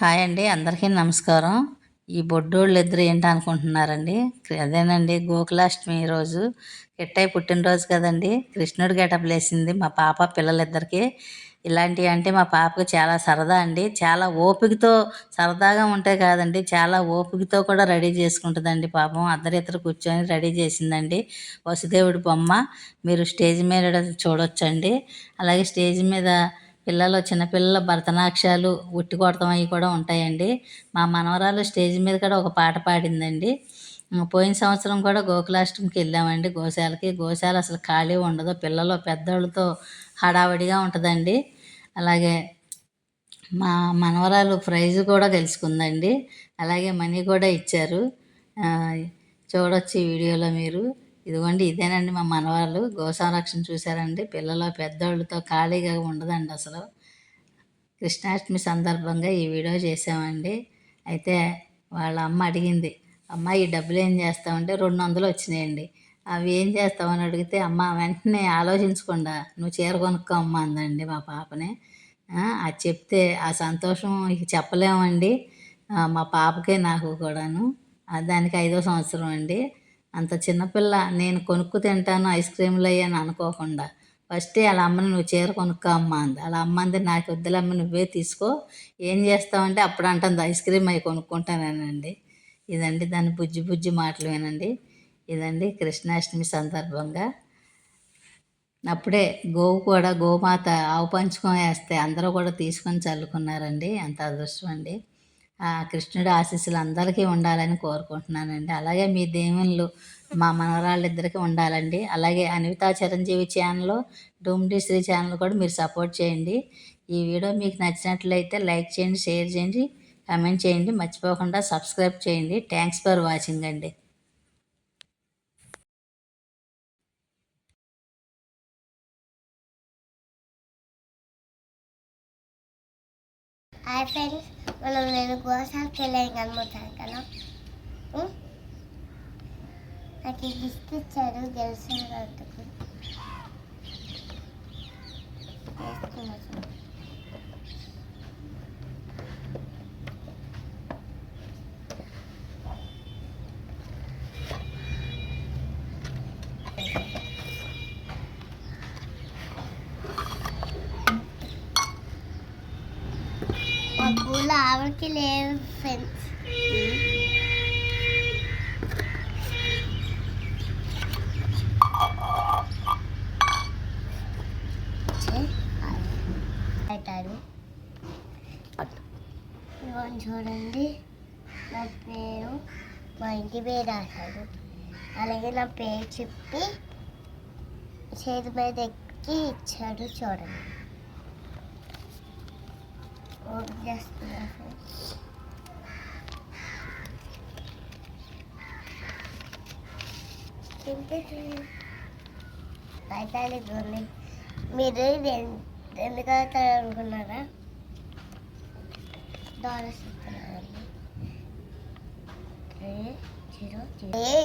Hi అండి అందరికీ నమస్కారం. ఈ బొడ్డోళ్ళు ఇద్దరు ఏంటి అనుకుంటున్నారండి అదేనండి గోకులాష్టమి రోజు. కిట్టయ్య పుట్టినరోజు కదండి. కృష్ణుడు గెటప్ లేసింది మా పాప పిల్లలిద్దరికి. ఇలాంటివి అంటే మా పాపకు చాలా సరదా అండి. చాలా ఓపికతో సరదాగా ఉంటే కాదండి చాలా ఓపికతో కూడా రెడీ చేసుకుంటుందండి పాపం. అద్దరిద్దరు కూర్చొని రెడీ చేసిందండి. వసుదేవుడి బొమ్మ. మీరు స్టేజ్ మీద చూడొచ్చండి. అలాగే స్టేజ్ మీద పిల్లలు చిన్నపిల్లల భరతనాట్యాలు ఉట్టి కొడతాం అవి కూడా ఉంటాయండి. మా మనవరాలు స్టేజ్ మీద కూడా ఒక పాట పాడిందండి. పోయిన సంవత్సరం కూడా గోకులాష్టమికి వెళ్ళామండి. గోశాలకి. గోశాల అసలు ఖాళీ ఉండదు. పిల్లలు పెద్దోళ్ళతో హడావిడిగా ఉంటుందండి. అలాగే మా మనవరాలు ప్రైజ్ కూడా గెలుచుకుందండి. అలాగే మనీ కూడా ఇచ్చారు. చూడొచ్చు ఈ వీడియోలో మీరు. ఇదిగోండి ఇదేనండి మా మనవాళ్ళు. గోసంరక్షణ చూశారండి. పిల్లలు పెద్దోళ్ళతో ఖాళీగా ఉండదండి అసలు. కృష్ణాష్టమి సందర్భంగా ఈ వీడియో చేసామండి అయితే వాళ్ళ అమ్మ అడిగింది అమ్మ ఈ డబ్బులు ఏం చేస్తామంటే రెండు వందలు వచ్చినాయండి. అవి ఏం చేస్తామని అడిగితే అమ్మ వెంటనే ఆలోచించకుండా నువ్వు చీర కొనుక్కో అమ్మ అందండి మా పాపని. అది చెప్తే ఆ సంతోషం ఇక చెప్పలేమండి. మా పాపకే నాకు కూడాను. దానికి ఐదో సంవత్సరం అండి. అంత చిన్నపిల్ల నేను కొనుక్కు తింటాను ఐస్ క్రీమ్లు అయ్యాను అనుకోకుండా. ఫస్ట్ వాళ్ళ అమ్మని నువ్వు చీర కొనుక్కో అమ్మ అంది. వాళ్ళ అమ్మ అంది నాకు వద్దులమ్మ నువ్వే తీసుకో. ఏం చేస్తావంటే అప్పుడు అంటుంది ఐస్ క్రీమ్ అవి కొనుక్కుంటానేనండి. ఇదండి దాని బుజ్జి బుజ్జి మాటలు వినండి ఇదండి కృష్ణాష్టమి సందర్భంగా. అప్పుడే గోవు కూడా గోమాత ఆవు పంచుకొని వేస్తే అందరూ కూడా తీసుకొని చల్లుకున్నారండి. అంత అదృష్టం అండి. కృష్ణుడి ఆశీస్సులు అందరికీ ఉండాలని కోరుకుంటున్నానండి. అలాగే మీ దేవుళ్ళు మా మనవరాళ్ళిద్దరికీ ఉండాలండి. అలాగే అనితా చిరంజీవి ఛానల్ డూమ్డి శ్రీ ఛానల్ కూడా మీరు సపోర్ట్ చేయండి. ఈ వీడియో మీకు నచ్చినట్లయితే లైక్ చేయండి షేర్ చేయండి కమెంట్ చేయండి. మర్చిపోకుండా సబ్స్క్రైబ్ చేయండి. థ్యాంక్స్ ఫర్ వాచింగ్ అండి. హాయ్ ఫ్రెండ్స్ మనం నేను గోసాలకి వెళ్ళాను కనుమతాను కదా నాకు ఈ గిఫ్ట్ ఇచ్చారు గెలిచారు Thank you. డబ్బులు ఆవిడకి లేవు ఫ్రెండ్స్ పెట్టారు చూడండి నా పేరు మా ఇంటి పేరు రాశాడు అలాగే నా పేరు చెప్పి చేతి మీద ఎక్కి ఇచ్చాడు చూడండి. ఓపెన్ చేస్తున్నా అయితే చూడండి మీరు ఎందుకు అవుతారు అనుకున్నారా డాలర్స్ ఇస్తున్నారండి zero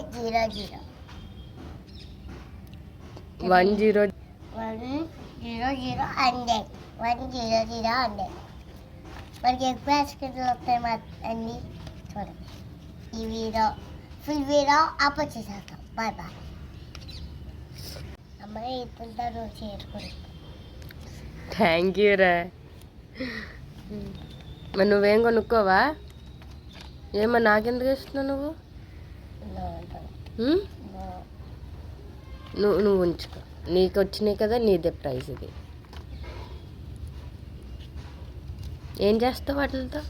zero zero one zero one zero zero hundred one zero zero hundred మనకి ఎక్కువ స్క్రీన్లు వస్తాయి మా అన్ని చూడండి ఈ వీడియో ఫుల్ వీడియో అప్లోడ్ చేసేస్తాం బాయ్ బాయ్ అమ్మాయి ఇస్తుంటా నువ్వు చేరుకుని థ్యాంక్ యూ రా మరి నువ్వేం కొనుక్కోవా ఏమో నాకెందుకు ఇస్తున్నావు నువ్వు? నువ్వు నువ్వు ఉంచుకో నీకు వచ్చినాయి కదా నీదే ప్రైజ్ ఇది ఏం చేస్తావు వాటితో